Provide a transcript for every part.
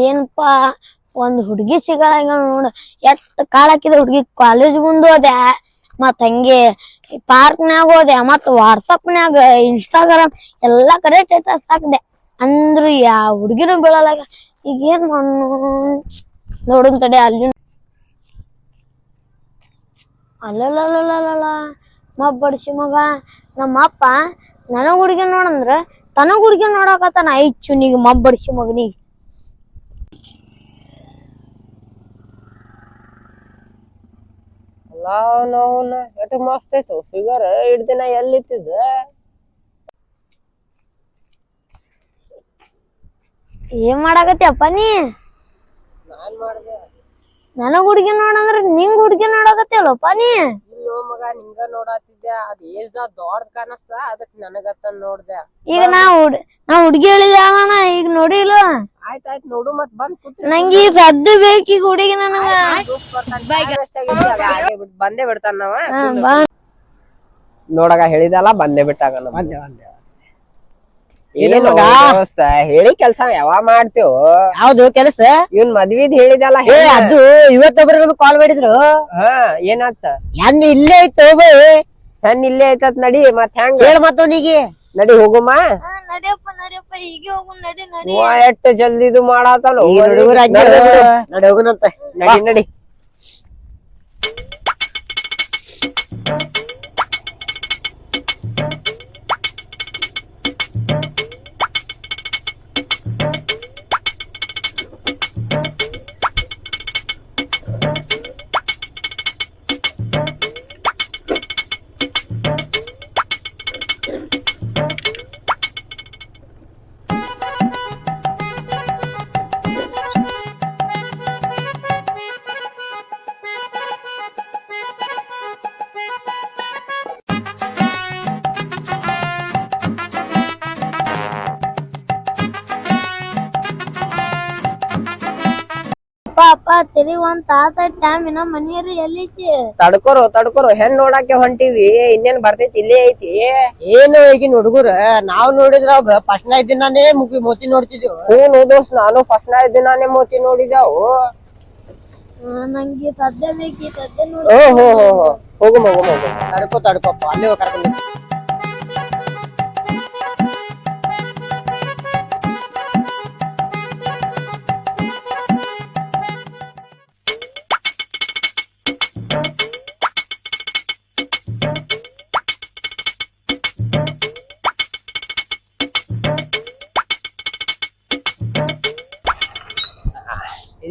ಏನಪ್ಪಾ, ಒಂದ್ ಹುಡುಗಿ ಸಿಗಲ್ಲ ನೋಡ. ಎಷ್ಟ್ ಕಾಳಾಕಿದ ಹುಡುಗಿ ಕಾಲೇಜ್ ಮುಂದ ಹೋದೆ ಮತ್ ಹಂಗೆ ಪಾರ್ಕ್ನ್ಯಾಗ ಹೋದೆ ಮತ್ ವಾಟ್ಸಪ್ನ್ಯಾಗ, ಇನ್ಸ್ಟಾಗ್ರಾಮ್ ಎಲ್ಲಾ ಕಡೆ ಸ್ಟೇಟಸ್ ಹಾಕ್ದೆ. ಅಂದ್ರು ಯಾವ ಹುಡ್ಗಿನೂ ಬೀಳಲ್ಲ ಈಗ. ಏನ್ ಮಾಡು ನೋಡುನ್ ತಡೆ ಅಲ್ಲಿ ಅಲ್ಲಲ್ಲ ಮಗ ನಮ್ಮ ಅಪ್ಪ ನನಗ್ ಹುಡುಗಿ ನೋಡಂದ್ರ ತನಗ ಹುಡುಗಿ ನೋಡಾಕತ್ತಾನ ಐ ಚುನಿಗೆ ಮಬ್ಬಡಿಸಿ ಬಡ್ಸಿ ಮಗನಿಗೆ. ಲಾವ್ ಅವನ ಎಷ್ಟು ಮಸ್ತ್ ಐತು ಫಿಗರ್ ಇಡ್ ದಿನ ಎಲ್ಲಿತ್ತಿದ್ದ? ಏನ್ ಮಾಡಾಕತ್ಯಪ್ಪ ನೀ? ನಾನ್ ಮಾಡ್ದೆ. ನನಗ ಹುಡುಗಿ ನೋಡಂದ್ರ ನಿಂಗ್ ಹುಡುಗಿ ನೋಡಕತ್ತಿಯಲ್ಲಪ್ಪ ನೀ? ಇಲ್ಲೋ ಮಗ ನಿಂಗ ನೋಡತ್ತಿದ್ದೆ ಅದ್ ಏಜ್ ದಾಗ ದೊಡ್ಡ ಕಾಣಸ್ತ ಅದಕ್ ನನಗತ್ತ ನೋಡ್ದೆ. ಈಗ ನಾ ಹುಡ್ ನಾ ಹುಡ್ಗಿ ಹೇಳಿದ ಈಗ ನೋಡಿಲ್ಲ ಆಯ್ತಾಯ್ತ್ ನೋಡು ಮತ್ ಬಂದ್ ಕೂತ್ರಿ. ನಂಗೆ ಈ ಸದ್ದು ಬೇಕೀಗ ಹುಡುಗಿ ನನಗ. ಬಂದೇ ಬಿಡ್ತಾನ ನಾವ. ನೋಡಗ ಹೇಳಿದಲ್ಲ ಬಂದೇ ಬಿಟ್ಟಾಗಲ್ಲ ಬಂದೆ ದೋಸ್ತ. ಏನು ಏನು ಮಗ? ದೋಸ್ತ, ಹೇಳಿ ಕೆಲ್ಸ ಯಾವಾಗ ಮಾಡ್ತೇವ್? ಯಾವ್ದು ಕೆಲಸ? ಇವನ್ ಮದ್ವಿದ್ ಹೇಳಿದಲ್ಲ ಏ ಹೆಣ್ಣ. ಅದು ಇವತ್ತೊಬ್ಬರು ಕಾಲ್ ಮಾಡಿದ್ರು. ಹಾ ಏನಾತ ಹೆಣ್ ಇಲ್ಲೇ ಐತೆ ಹೋಗು. ಹೆಣ್ ಇಲ್ಲೇ ಐತತ್ ನಡಿ ಮತ್ ಹೆಂಗ್? ಹೇಳ ಮತ್ತವನಿಗೆ ನಡಿ ಹೋಗುಮ? ಹಾ, ನಡಿಯಪ್ಪ ನಡಿಯಪ್ಪ ಈಗ ಹೋಗು ನಡಿ ನಡಿ. ಎಷ್ಟ್ ಜಲ್ದಿ ಇದು ಮಾಡಾತಲ್ಲ? ಹುಡುಗರು ನಡಿ ಹೋಗುನಂತ. ನಡಿ ನಡಿ. ತಾತ ಟೈಮ್ ಇನ್ನ ಮನೆಯರಿ ಎಲ್ಲೈತಿ ತಡ್ಕೊರು ತಡ್ಕೊರು. ಹೆಣ್ ನೋಡಾಕೆ ಹೊಂಟಿವಿ. ಇನ್ನೇನ್ ಬರ್ತೈತಿ? ಇಲ್ಲೇ ಐತಿ. ಏನು ಈಗಿನ ಹುಡುಗರ? ನಾವ್ ನೋಡಿದ್ರ ಅವಾಗ ಫಸ್ಟ್ ನೈಟ್ ದಿನಾನೇ ಮುಗಿ ಮೋತಿ ನೋಡ್ತಿದ್ವಿ ಹ್ಞೂ ದೋಸ್ತ್ ನಾನು ಫಸ್ಟ್ ನೈ ದಿನಾನೇ ಮೋತಿ ನೋಡಿದೆವು. ನಂಗಿ ಸದ್ಯ ಬೇಕಿ ಸದ್ಯ ನೋಡಿ. ಓ ಹೋ ಹೋ ಹೋ. ಹೋಗುಮ ಹೋಗುಮ ಹೋಗುಮ ತಡ್ಕೋ ತಡ್ಕೋಪ್ಪ. ಅಲ್ಲೇ ಹೋಗ್. ಕರ್ಕೊಂಡು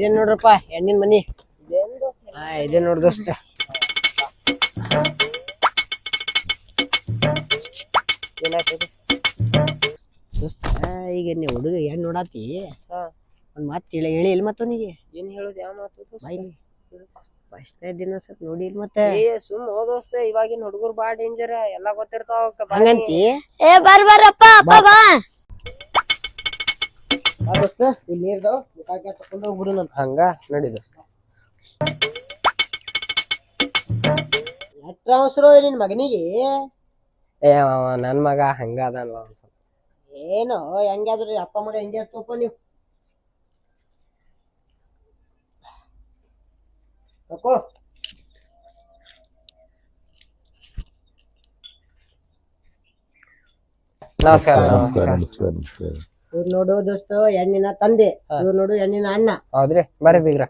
ಇದೇನ್ ನೋಡ್ರಪ್ಪ ಹೆಣ್ಣಿನ ಮನಿ. ಹಾ ಇದೇ ನೋಡ್ ದೋಸ್ತ. ದೋಸ್ತ ಈಗ ನೀ ಹುಡುಗ ಹೆಣ್ಣು ನೋಡಾತಿ? ಹಾ. ಒಂದ್ ಮಾತ್ ಹೇಳಿ ಹೇಳಿ ಇಲ್ಲ ಮತ್ತವನಿಗೆ ಏನ್ ಹೇಳೋದು ಯಾವ ಮಾತು? ಬಾಯ್ಲಿ ಫಸ್ಟ್ ದಿನ ಸ್ವಲ್ಪ ನೋಡಿ ಇಲ್ಲ ಮತ್ತೆ. ಏ ಸುಮ್ ಹೋದೋಸ್ತ ಇವಾಗಿನ ಹುಡುಗರು ಬಾ ಡೇಂಜರ್ ಎಲ್ಲಾ ಗೊತ್ತಿರ್ತಾವ ಹಂಗಂತಿ? ಏ ಬರ್ ಬರಪ್ಪ ಅಪ್ಪ ಬಾ. ದೋಸ್ತ ಇಲ್ಲಿ ನೀರ್ದಾವ್ ಮುಖಕ್ಕೆ ತಕೊಂಡು ಹಂಗ ನಡಿ ದೋಸ್ತ. ಎಟ್ರ ಅವಸರ ನಿನ್ ಮಗನಿಗೆ? ಏ ಅವ ನನ್ ಮಗ ಹಂಗ ಅದಲ್ಲ ಒಂದ್ಸಲ. ಏನು ಹೆಂಗಾದ್ರಿ ಅಪ್ಪ ಮಗ ಹೆಂಗೆ ಇರ್ತಪ್ಪ ನೀವು? ತಕೋ. ನಮಸ್ಕಾರ ನಮಸ್ಕಾರ. ನಮಸ್ಕಾರ ನಮಸ್ಕಾರ. ಇವ್ರು ನೋಡು ದೋಸ್ತ ಹೆಣ್ಣಿನ ತಂದೆ. ಇವ್ರು ನೋಡು ಹೆಣ್ಣಿನ ಅಣ್ಣ. ಹೌದ್ರಿ ಬರ್ರಿ ಬೀಗ್ರ.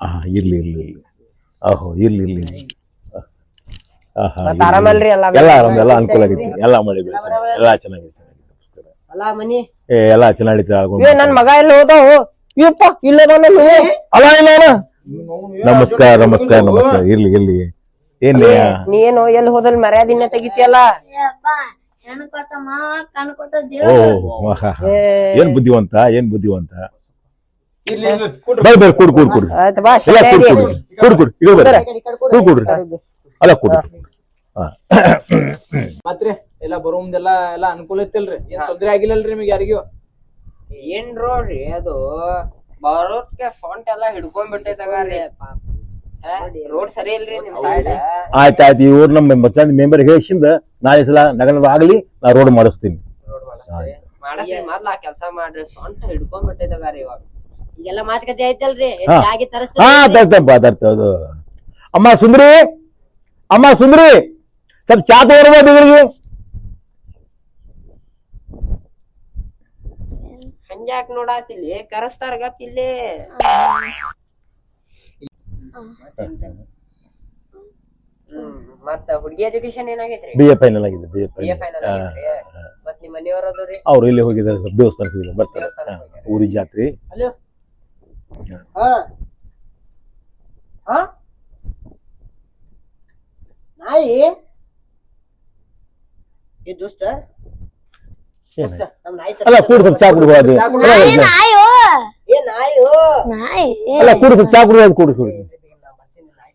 ಆ ಇರ್ಲಿ ಇರ್ಲಿ ಇರ್ಲಿ. ಆಹೋ ಇರ್ಲಿ ಇರ್ಲಿ ಇರ್ಲಿ. ಆಹಾ, ಮತ್ತ್ ಇರ್ಲಿ, ಆರಾಮಲ್ರಿ ಇರ್ಲಿ. ಎಲ್ಲ? ಎಲ್ಲ ಆರಾಮ ಎಲ್ಲ ಅನುಕೂಲ ಆಗೈತಿ. ಎಲ್ಲ ಮಾಡಿ ಎಲ್ಲ ಚೆನ್ನಾಗೈತಿ ನಮಸ್ಕಾರ. ಅಲ್ಲ ಮನಿ. ಏ ಎಲ್ಲ ನನ್ ಮಗ ಎಲ್ಲಿ ಹೋದವು? ಇಪ್ಪ ಇಲ್ಲದಾನ ಅಲ್ಲ ಇಲ್ಲ ನಮಸ್ಕಾರ ನಮಸ್ಕಾರ ನಮಸ್ಕಾರ. ಇರ್ಲಿ ಇರ್ಲಿ. ಏನ್ ನೀ ಏನು ಎಲ್ಲಿ ಹೋದಲ್ಲಿ ಮರ್ಯಾದಿನ ತೆಗಿತಿಯಲ್ಲ? ಹೆಣ್ಣು ಕೊಟ್ಟ ಮಾವ ಕಣ್ಣು ಕೊಟ್ಟ ಓ ದೇವ್ರ. ಆಹಾ. ಏ, ಏನ್ ಬುದ್ಧಿವಂತ ಏನ್ ಬುದ್ಧಿವಂತ? ಬರ್ರಿ ಬರ್ರಿ ಕೊಡ್ ಕೊಡ್ ಕೂಡ್ ಆಯ್ತ್ ಬಾ ಎಲ್ಲ ಕೊಡ್ ಕೊಡ್ರಿ ಕೊಡ್ ಕೂಡ್. ಈಗ ಬರ್ರಿ ಕೊಡ್ರಿ. ಅಲ್ಲ ಕೊಡ್ರಿ. ಹಾ. ಮತ್ರಿ ಎಲ್ಲ ಬರೋ ಮುಂದೆಲ್ಲ ಎಲ್ಲಾ ಅನುಕೂಲ ಇತ್ತಲ್ರಿ? ಏನ್ ತೊಂದ್ರೆ ಆಗಿಲ್ಲಲ್ರಿ ನಿಮಗೆ ಯಾರಿಗೂ? ಏನ್ ರೋಡ್ರಿ ಅದು ಬರೋದ್ಕೆ ಫಾಂಟ್ ಎಲ್ಲಾ ಹಿಡ್ಕೊಂಡ್ ಬಿಟ್ಟೈತಾಗ್ರಿ ರೋಡ್ ಸರಿ ಇಲ್ರಿ ನಿಮ್ ಸೈಡ್ ಆಯ್ತು ಆಯ್ತು. ಈ ಊರ್ ನಮ್ಮ ಮತ್ತೆ ಮೆಂಬರ್ ಹೇಳಿಸಿಂದ ನಾಳೆ ಸಲ ನಗರದ ಆಗ್ಲಿ ನಾ ರೋಡ್ ಮಾಡಿಸ್ತೀನಿ. ಆಯ್ತು. ಮಾಡಸ್ರಿ ಮೊದ್ಲ ಆ ಕೆಲ್ಸ ಮಾಡ್ರಿ. ಸೊಂಟ ಹಿಡ್ಕೊಂಡ್ಬಿಟ್ಟೈತಗಾರಿ ಇವಾಗ. ಈಗೆಲ್ಲ ಮಾತುಕತೆ ಆಯ್ತಲ್ರಿ? ಹಾ. ತರಸ್ತೀವಿ. ಅದು. ಅಮ್ಮ ಸುಂದ್ರಿ? ಅಮ್ಮ ಸುಂದ್ರಿ? ಸ್ವಲ್ಪ ಚಾ ತೋರ್ಬೋದು ಇವ್ರಿಗೆ ಹಂಗ್ಯಾಕ್ ನೋಡಾತಿಲ್ಲಿ? ಕರಸ್ತಾರ ಗಪ್ ಇಲ್ಲಿ. ಹ್ಮ್ ಮತ್ತ ಹುಡುಗಿ ಎಜುಕೇಶನ್ ಏನಾಗೈತ್ರಿ? ಬಿ ಎ ಫೈನಲ್ ಆಗಿದೆ ಬಿ ಎ ಫೈನಲ್ ಆಗೈತ್ರಿ. ಮತ್ ನಿಮ್ ಮನೆಯವ್ರ ಅದ್ರಿ ಅವ್ರು ಇಲ್ಲಿ ಹೋಗಿದ್ದಾರೆ ಸ್ವಲ್ಪ ದೇವಸ್ಥಾನಕ್ಕೆ ಹೋಗಿದ್ದಾರೆ ಬರ್ತಾರೆ. ಊರಿ ಜಾತ್ರೆ. ಹಾ. ಹಾ. ನಾಯಿ? ಈ ದೋಸ್ತ? ದೋಸ್ತ, ನಮ್ ನಾಯಿ ಅಲ್ಲ ಕೂಡಿ ಸ್ವಲ್ಪ ಚಾ ಕುಡಿಬೋ ಅದು. ಚಾ ನಾಯೋ ಏ ನಾಯು? ನಾಯಿ ಅಲ್ಲ ಕೂಡಿ ಸ್ವಲ್ಪ ಚಾ ಕುಡಿಬೋ ಕುಡಿ.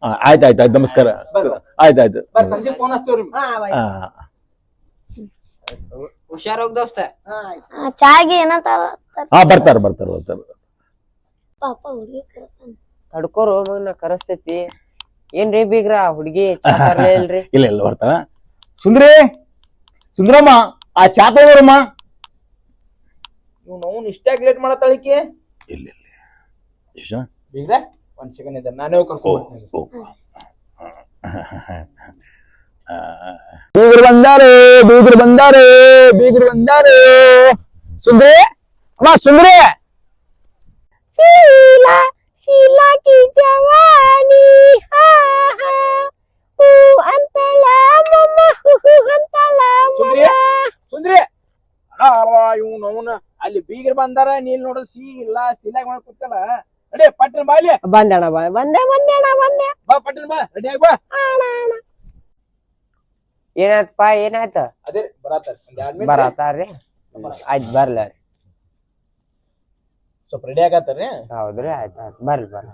ಆಯ್ತು ಆಯ್ತು ಆಯ್ತು ನಮಸ್ಕಾರ. ಆಯ್ತು ಆಯ್ತು. ಸಂಜೆ ಫೋನ್ ಹಚ್ತೇವ್ರಿ ಹಾ ಹುಷಾರ್ ಹೋಗ್ ದೋಸ್ತ. ಹಾ ಆ, ಚಾಗಿ ಏನಂತಾರ? ಹಾ ಬರ್ತಾರ ಬರ್ತಾರ ಬರ್ತಾರ. ಪಾಪ ಹುಡುಗಿ ಕರ್ತಾನ ತಡ್ಕೋರು ಮಗನ ಕರಸ್ತೈತಿ. ಏನ್ರಿ ಬೀಗ್ರ ಹುಡುಗಿ ಇಲ್ರಿ? ಇಲ್ಲ ಇಲ್ಲ ಬರ್ತಾನ ಸುಂದ್ರಿ ಸುಂದ್ರಮ್ಮ ಆ ಚಾ ತಗೋರಮ್ಮ ಇವ್ ನಾವು ಇಷ್ಟಾಗಿ ಲೇಟ್ ಮಾಡತ್ತಾಳಿಕೆ ಇಲ್ಲ ಇಲ್ಲ. ಇಷ್ಟ? ಬೀಗ್ರ? ಒಂದ್ ಸೆಕೆಂಡ್ ಇದ್ದಾರೆ ನಾನೇ ಕರ್ಕೊಂಡ್. ಬೀಗರು ಬಂದಾರೆ ಬೀಗರು ಬಂದಾರೆ ಬೀಗರು ಬಂದಾರೆ. ಸುಂದ್ರಿ ಅಮ್ಮ ಸುಂದ್ರಿ. ಶೀಲಾ ಶೀಲಾ ಕಿ ಜವಾನಿ ಹಾ ಹಾ. ಹೂ ಅಂತಳ ಮಮ್ಮ ಹೂ ಅಂತಳ ಸುಂದ್ರಿ ಸುಂದ್ರಿ. ಇವ್ ನವನ ಅಲ್ಲಿ ಬೀಗರ್ ಬಂದಾರ ನೀಲ್ ನೋಡ ಸಿ ಇಲ್ಲ ಸೀಲಾಗಿ ಮಾಡಕ್ ಕೂತಲ್ಲ ನಡಿ ಪಟ್ಟಣ ಬಾ ಇಲ್ಲಿ ಬಂದಣ ಬಾ ಬಂದೆ ಬಂದೆ ಅಣ್ಣ ಬಂದೆ. ಬಾ ಪಟ್ಟಣ ಬಾ ರೆಡಿ ಆಗಿ ಬಾ. ಏನಾಯ್ತಪ್ಪ ಏನಾಯ್ತ? ಅದೇ ಬರತ್ತಾರ. ಬರಾತಾರ ಒಂದ್ ಎರಡ್ ರೀ. ಬರತಾರ್ರಿ ಆಯ್ತ್ ಬರ್ಲ ಸ್ವಲ್ಪ ರೆಡಿ ಆಗತ್ತಾರ್ರಿ? ಹೌದ್ರಿ ಆಯ್ತ ಬರ್ಲಿ ಬರ್ರಿ ಬರ್ರಿ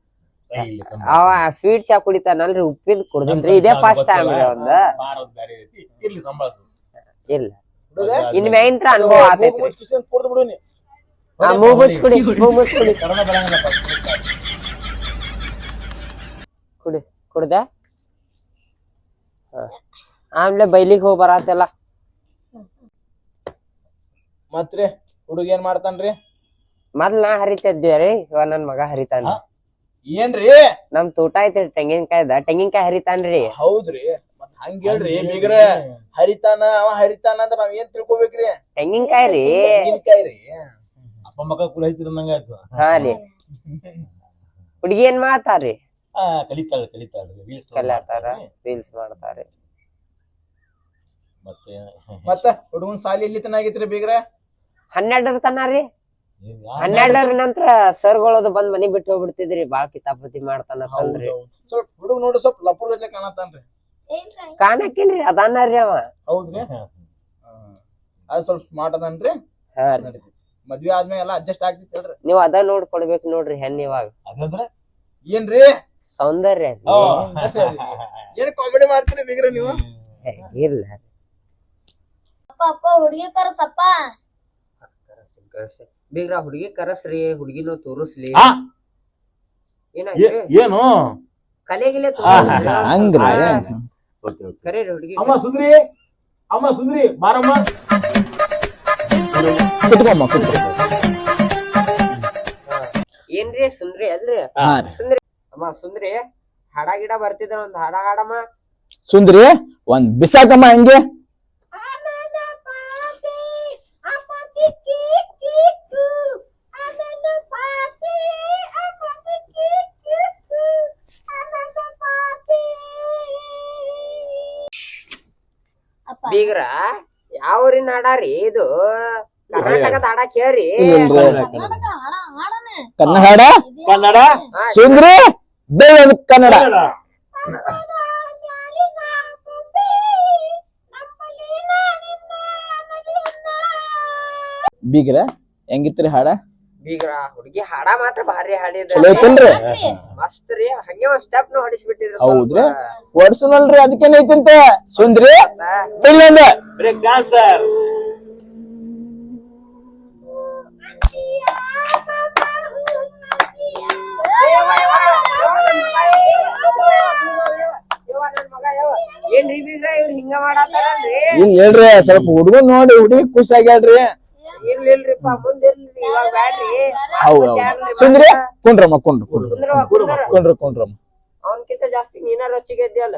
ಅವ ಸ್ವೀಟ್ ಚಾ ಕುಡಿತಾನಲ್ರಿ ಉಪ್ಪಿದ್ ಕುಡ್ದಿನ್ರಿ. ಇದೇ ಫಸ್ಟ್ ಟೈಮ್ ರೀ ಒಂದ. ಇಲ್ಲ. ಹುಡುಗ? ಇನ್ ಮೇನ್ ಅನುಭವ ಆ ಆತೈತ್ರಿ. ಮೂಗ್ ಮುಚ್ಚ್ ಕುಡಿ ಮೂಗ್ ಮುಚ್ಚ್ ಕುಡಿ. ಕುಡಿ ಕುಡ್ದ. ಆಮೇಲೆ ಬೈಲಿಗ್ ಹೋಗ್ ಬರಾತೆಲ್ಲ. ಮತ್ರಿ ಹುಡುಗ ಏನ್ ಮಾಡ್ತಾನ್ರಿ? ಮೊದ್ಲ ನಾ ಹರಿತಿದ್ದೆ ರೀ ಇವ ನನ್ ಮಗ ಹರಿತಾನ? ಏನ್ರಿ? ನಮ್ ತೋಟ ಐತ್ರಿ ತೆಂಗಿನಕಾಯ್ದ ತೆಂಗಿನಕಾಯಿ ಹರಿತಾನ್ರಿ. ಹೌದ್ರಿ. ಮತ್ ಹಂಗ ಹೇಳ್ರಿ ಬೀಗ್ರ ಹರಿತಾನ ಅವ ಹರಿತಾನ ಅಂದ್ರ ನಾವ್ ಏನ್ ತಿಳ್ಕೊಬೇಕ್ರಿ? ತೆಂಗಿನಕಾಯಿ ರೀ. ತೆಂಗಿನಕಾಯಿ ರೀ. ಅಪ್ಪ ಮಕ್ಕ ಕುಲ ಐತಿರಂದಂಗ ಆಯ್ತು. ಹಾ ರೀ. ಹುಡುಗಿ ಏನ್ ಮಾಡ್ತಾರ್ರಿ? ಆ, ಕಲಿತಾಳ ಕಲಿತಾಳೆ. ರೀ ಕಲ್ಯಾತಾರ ಮಾಡ್ತಾಳೆ. ರೀಲ್ಸ್ ಮಾಡ್ತಾರೆ ಮತ್ತೆ ಮತ್ತ ಹುಡುಗನ್ ಸಾಲಿ ಎಲ್ಲಿ ತನ ಆಗೈತ್ರಿ ಬೀಗ್ರ? ಹನ್ನೆರಡರ ತನ ರೀ. ಹನ್ನೆರಡರ ನಂತರ ಸರ್ಗಳದು ಬಂದ್ ಮನಿ ಬಿಟ್ಟು ಹೋಗ್ಬಿಡ್ತಿದ್ರಿ ಬಾಳ ಕಿತಾಪತಿ ಮಾಡ್ತಾನ ತಂದ್ರಿ ಸ್ವಲ್ಪ ಹುಡುಗ ನೋಡಿ ಸ್ವಲ್ಪ ಲಪುರ್ ಗಟ್ಲೆ ಕಾಣತಾನ್ರಿ ಕಾಣಕಿಲ್ರಿ ಅದಾನ್ರಿ ಅವ. ಹೌದ್ರಿ? ಅದ್ ಸ್ವಲ್ಪ ಸ್ಮಾರ್ಟ್ ಅದನ್ರಿ. ಹಾ ರೀ. ಮದ್ವೆ ಆದ್ಮೇಲೆ ಎಲ್ಲ ಅಡ್ಜಸ್ಟ್ ಆಗ್ತೈತಿ ಹೇಳ್ರಿ. ನೀವ್ ಅದ ನೋಡ್ಕೊಡ್ಬೇಕು ನೋಡ್ರಿ ಹೆಣ್ಣು ಇವಾಗ. ಅದಂದ್ರೆ ಏನ್ರಿ? ಸೌಂದರ್ಯ. ಏನ್ ಕಾಮಿಡಿ ಮಾಡ್ತೀರಿ ಬೀಗ್ರ ನೀವು? ಇಲ್ಲ ಅಪ್ಪ ಅಪ್ಪ ಹುಡುಗಿ ಕರ್ಸಪ್ಪ. ಬೀಗ್ರ ಹುಡುಗಿ ಕರಸ್ರಿ ಹುಡುಗಿನೂ ತೋರಿಸ್ಲಿ. ಆ, ಏನು? ಕಲೆ ಗಿಲೆ ಆ, ಹಂಗ್ರಿ ಓಕೆ ಓಕೆ. ಕರೀರಿ ಹುಡುಗಿ. ಅಮ್ಮ ಸುಂದ್ರಿ. ಅಮ್ಮ ಸುಂದ್ರಿ. ಬಾರಮ್ಮ. ಕುತ್ಕೊಮ್ಮ ಕುತ್ಕೊ ಏನ್ರಿ ಸುಂದ್ರಿ ಅಲ್ರಿ? ಹಾ ಸುಂದ್ರಿ. ಅಮ್ಮ ಸುಂದ್ರಿ. ಹಾಡ ಗಿಡ ಬರ್ತಿದ್ರ ಒಂದ್ ಹಾಡ ಹಾಡಮ್ಮ. ಸುಂದ್ರಿ ಒಂದ್ ಬಿಸಾಕಮ್ಮ ಹಂಗೆ. ಬೀಗ್ರ ಯಾವ್ರಿ ನಾಡಾರಿ ಇದು? ಕರ್ನಾಟಕದ ಹಾಡ ಕೇಳ್ರಿ. ಕನ್ನಡ ಕನ್ನಡ? ಸುಂದ್ರಿ? ಬೇಗ ಕನ್ನಡ. ಬೀಗ್ರ ಹೆಂಗಿತ್ರಿ ಹಾಡ? ಬೀಗ್ರ ಹುಡುಗಿ ಹಾಡ ಮಾತ್ರ ಭಾರಿ ಹಾಡಿದ. ಚಲೋ ಐತಲ್ರಿ ಮಸ್ತ್ ರೀ. ಹಂಗೆ ಒಂದ್ ಸ್ಟೆಪ್ ನು ಹೊಡಿಸ್ಬಿಟ್ಟಿದ್ರು ಹೌದ್ರಿ? ಓಡ್ಸನಲ್ರಿ ಅದಕ್ಕೇನೈತಂತೆ ಸುಂದ್ರಿ? ಇಲ್ಲಂದ ಬ್ರೇಕ್ ಡ್ಯಾನ್ಸರ್ ಏನ್ರಿ ಬೀಗ್ರ ಇವ್ರು ಹಿಂಗ ಮಾಡತ್ತಾರಲ್ರಿ? ಇಲ್ಲ ಹೇಳ್ರಿ ಸ್ವಲ್ಪ ಹುಡುಗ ನೋಡಿ ಹುಡುಗಿ ಖುಷಿ ಆಗ್ಯಾಳ್ರಿ. ಇರ್ಲಿ ಇಲ್ರಿಪ್ಪ ಮುಂದ್ ಇರ್ಲಿ ಇವಾಗ ಬ್ಯಾಡ್ರಿ. ಹೌದ್ ಹೌದ್. ಸುಂದ್ರಿ ಕುಂಡ್ರಮ್ಮ ಕುಂಡ್ರು ಕುಂಡ್ರು ಕುಂದ್ರ ಕುಂದ್ರ. ಕುಂಡ್ರು ಕುಂಡ್ರಮ್ಮ ಅವನ್ಕಿಂತ ಜಾಸ್ತಿ ನೀನ ರೊಚ್ಚಿಗೆ ಇದ್ಯಲ್ಲ?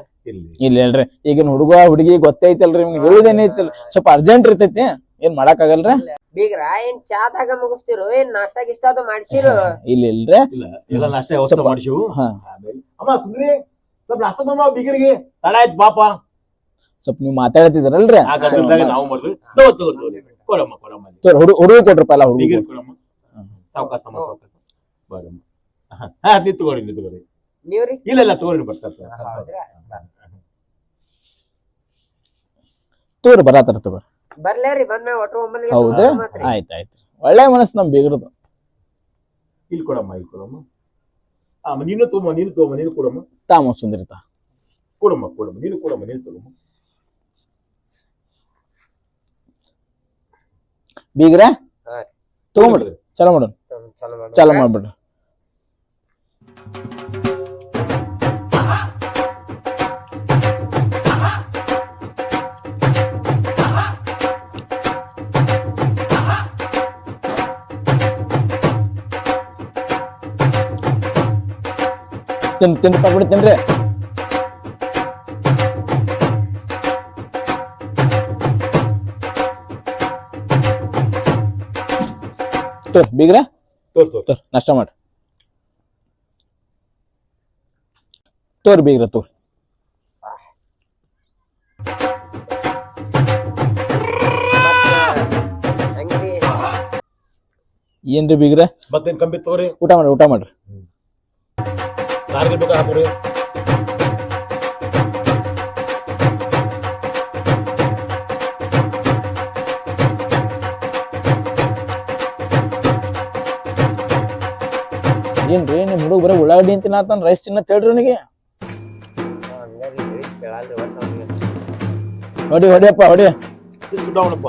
ಇಲ್ಲ ಹೇಳ್ರಿ ಈಗಿನ ಹುಡುಗ ಹುಡುಗಿ ಗೊತ್ತೈತಲ್ರಿ ನಿಮ್ಗೆ. ಹೇಳುದೇನೈತಲ್ ಸ್ವಲ್ಪ ಅರ್ಜೆಂಟ್ ಇರ್ತೈತಿ. ಏನ್ ಮಾಡಕ್ ಆಗಲ್ರಿ ಬೀಗ್ರ ಏನ್ ಚಾದಾಗ ಮುಗಿಸ್ತಿರು? ಏನ್ ನಾಷ್ಟಾ ಇಷ್ಟ ಅದು ಮಾಡ್ಸಿರು? ಇಲ್ಲ ಇಲ್ರಿ. ಇಲ್ಲ ಎಲ್ಲ ಮಾಡಿಸಿವು. ಹಾ. ಅಮ್ಮ ಸುಂದ್ರಿ ಸ್ವಲ್ಪ ನಾಷ್ಟ ತಗೊಂಡ್ ಬಿಗರಿಗೆ. ತಡ ಆಯ್ತು ಪಾಪ ಸ್ವಲ್ಪ ನೀವ್ ಮಾತಾಡ್ತಿದ್ರಲ್ರಿ? ನಾವು ಮಾಡಿದ್ವಿ ಕೊಡಮ್ಮ ಕೊಡಮ್ಮ ತೋರ್ ಹುಡುಗ ಹುಡುಗ ಕೊಟ್ರಪ್ಪ ಎಲ್ಲ ಹುಡುಗ ಕೊಡಮ್ಮ. ಬರಮ್ಮ. ಹಾ ನೀವು ತಗೋರಿ ನೀವು ತಗೋರಿ ನೀವ್ರಿ ಇಲ್ಲ ಇಲ್ಲ ತಗೋರಿ ಬರ್ತಾರೆ ತೋರ್ ಬರತಾರ ತಗೋರ್. ಬರ್ಲೇರಿ ಬಂದ್ಮೇಲೆ ಒಟ್ಟು ಒಮ್ಮಲ್ಗೆ ಹೌದು? ಮಾತ್ರಿ. ಆಯ್ತ್ ಆಯ್ತು. ಒಳ್ಳೆ ಮನಸ್ಸು ನಮ್ ಬೀಗ್ರದು ಇಲ್ಲಿ ಕೊಡಮ್ಮ ಇಲ್ಲಿ ಕೊಡಮ್ಮ. ಆ ನೀನು ತಗೊಂಬ ನೀನು ತಗೊಂಬ ನೀನು ಕೊಡಮ್ಮ. ತಾಮ ಸುಂದರಿತ ಕೊಡಮ್ಮ ಕೊಡಮ್ಮ ನೀನು ಕೊಡಮ್ಮ ನೀನು ತಗೊಮ್ಮ ಬೀಗ್ರ ಹಾ. ತಗೊಂಬಿಡ್ರಿ ಚಲೋ ಮಾಡೋಣ ಚಲೋ ಮಾಡು. ಚಾಲು ಮಾಡ್ಬಿಡ್ರಿ ತಿನ್ ತಿನ್ ಪಕ್ಬಿಡಿ ತಿನ್ರಿ ತೋರ್ ಬೀಗ್ರ? ತೋರ್ ತೋರ್. ನಾಷ್ಟ ಮಾಡ್ರಿ ತೋರ್ ಬೀಗ್ರ ತೋರ್. ಏನ್ರಿ ಬೀಗ್ರ? ಮತ್ತೇನ್ ಕಂಬಿ ತೋರಿ ಊಟ ಮಾಡ್ರಿ ಊಟ ಮಾಡ್ರಿ. ಸಾರಿಗೆ ಬೇಕಾ ಹಾಕೋರಿ ಏನ್ರಿ ನಿಮ್ ಹುಡುಗ ಬರೀ ಉಳ್ಳಾಗಡ್ಡಿ ಅಂತ ತಿನ್ನತಾನ? ರೈಸ್ ತಿನ್ನ ಹೇಳ್ರಿ ಅವನಿಗೆ. ಹೊಡಿ ಹೊಡಿಯಪ್ಪ ಹೊಡಿ. ಸುಡವಣಪ್ಪ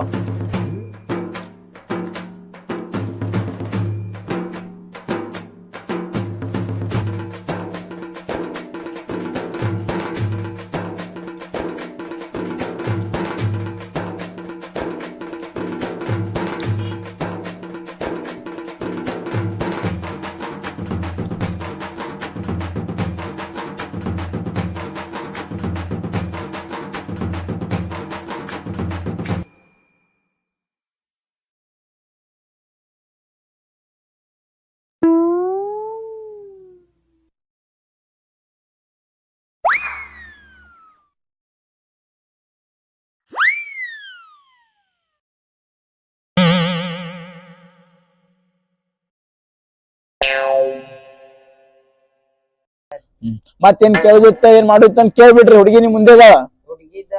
ಮತ್ತೇನ್ ಕೇಳದಿತ್ತ ಏನ್ ಮಾಡುತ್ತ ಅಂತ ಕೇಳ್ಬಿಡ್ರಿ ಹುಡುಗಿ ನಿಮ್ ಮುಂದೆ ಅದಾಳ ಹುಡ್ಗಿದ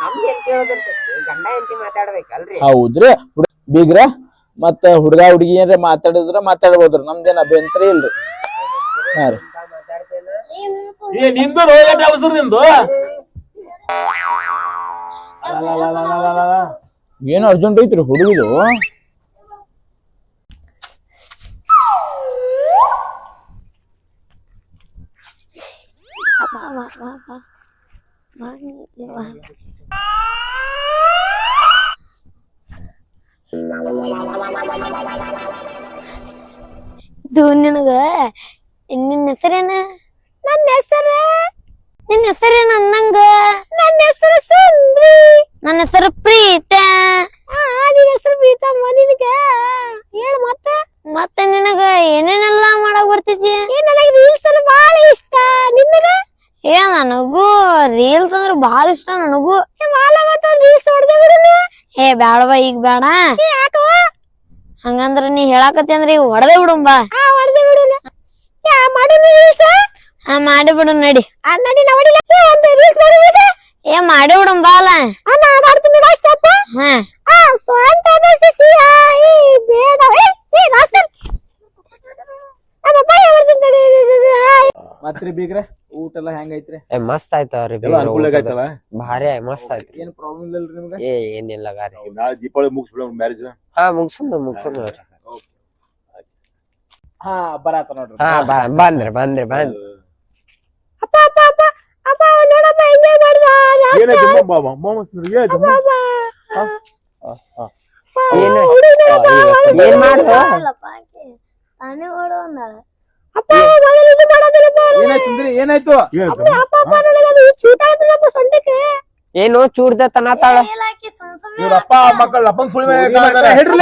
ನಮ್ದ್ ಏನ್ ಕೇಳೋದಿರ್ತೈತಿ ಗಂಡ ಹೆಂಡತಿ ಮಾತಾಡ್ಬೇಕಲ್ರಿ. ಹೌದ್ರಿ. ಬೀಗ್ರ ಮತ್ತ ಹುಡುಗ ಹುಡುಗಿ ಏನ್ರ ಮಾತಾಡಿದ್ರ ಮಾತಾಡ್ಬೋದ್ರಿ ನಮ್ದೇನ್ ಅಭ್ಯಂತರ ಇಲ್ರಿ. ಹಾ ರೀ. ಏ ನಿಂದು ಅವಸರ ನಿಂದು? ಏನು ಅರ್ಜೆಂಟ್ ಐತ್ರಿ ಹುಡುಗಿದು? ಬಾ ಬಾ ಬಾ ಬಾ ಬಾ ಇಲ್ಲಿ ಬಾ. ಇದು ನಿನಗ ನಿನ್ನ ಹೆಸರೇನ ನನ್ನ ಹೆಸರು ನಿನ್ನ ಹೆಸರೇನ ಅಂದಂಗ ಏ ಬ್ಯಾಡವ ಈಗ ಬೇಡ ಹಂಗಂದ್ರ ನೀ ಹೇಳಾಕತ್ತಿ ಅಂದ್ರ ಈಗ ಹೊಡೆದೇ ಬಿಡುಂ ಬಾ. ಹೊಡೆದೇ ಬಿಡುನು ಮಾಡಿನ ರೀಲ್ಸ್ ಹಾ ಮಾಡಿ ಬಿಡು ನಡಿ. ಏ ಮಾಡಿ ಬಿಡುಂ. ಬಾ ಅಲ್ಲ. ಮತ್ರಿ ಬೀಗ್ರೆ. ಊಟ ಎಲ್ಲ ಹೆಂಗೈತ್ರಿ? ಏ ಮಸ್ತ್ ಆಯ್ತವ್ರಿ ಎಲ್ಲ ಅನುಕೂಲ ಆಗೈತಲ್ಲ ಭಾರಿ ಮಸ್ತ್ ಆಯ್ತು. ಏನ್ ಪ್ರಾಬ್ಲಮ್ ಇಲ್ಲ ನಿಮ್ಗೆ? ಏ ಏನಿಲ್ಲ ಗಾರಿ ನಾಳೆ ದೀಪಾವಳಿ ಮುಗಿಸ್ಬಿಡ ಮ್ಯಾರೇಜ್ ಹಾ ಮುಗ್ಸುನ್ ಮುಗ್ಸುನ್ ಹಾ ಬರಾತ ನೋಡ್ರಿ. ಹಾ ಬಾ ಬಂದ್ರಿ ಬಂದ್ರಿ ಬಂದ್. ಅಪ್ಪ ಅಪ್ಪ ಅಪ್ಪ ಅಪ್ಪ ನೋಡಪ್ಪ ಮಾಡ್ದ ಏನಾಯ್ತು ಮಾಮ ಮಾಮ ಏನಾಯ್ತು ಏನು ಏನ್ ಮಾಡ್ದ? ತಾನೇ ಓಡು ಅಂದಾಳ. ಏನಾಯ್ತು ಏನು ಚೂಡ್ದ ತನ್ನತಾಳ ಇವ್ರಪ್ಪ ಮಕ್ಕಳ ಅಪ್ಪನ ಸುಳಿಮೆ ಹಿಡ್ರಿ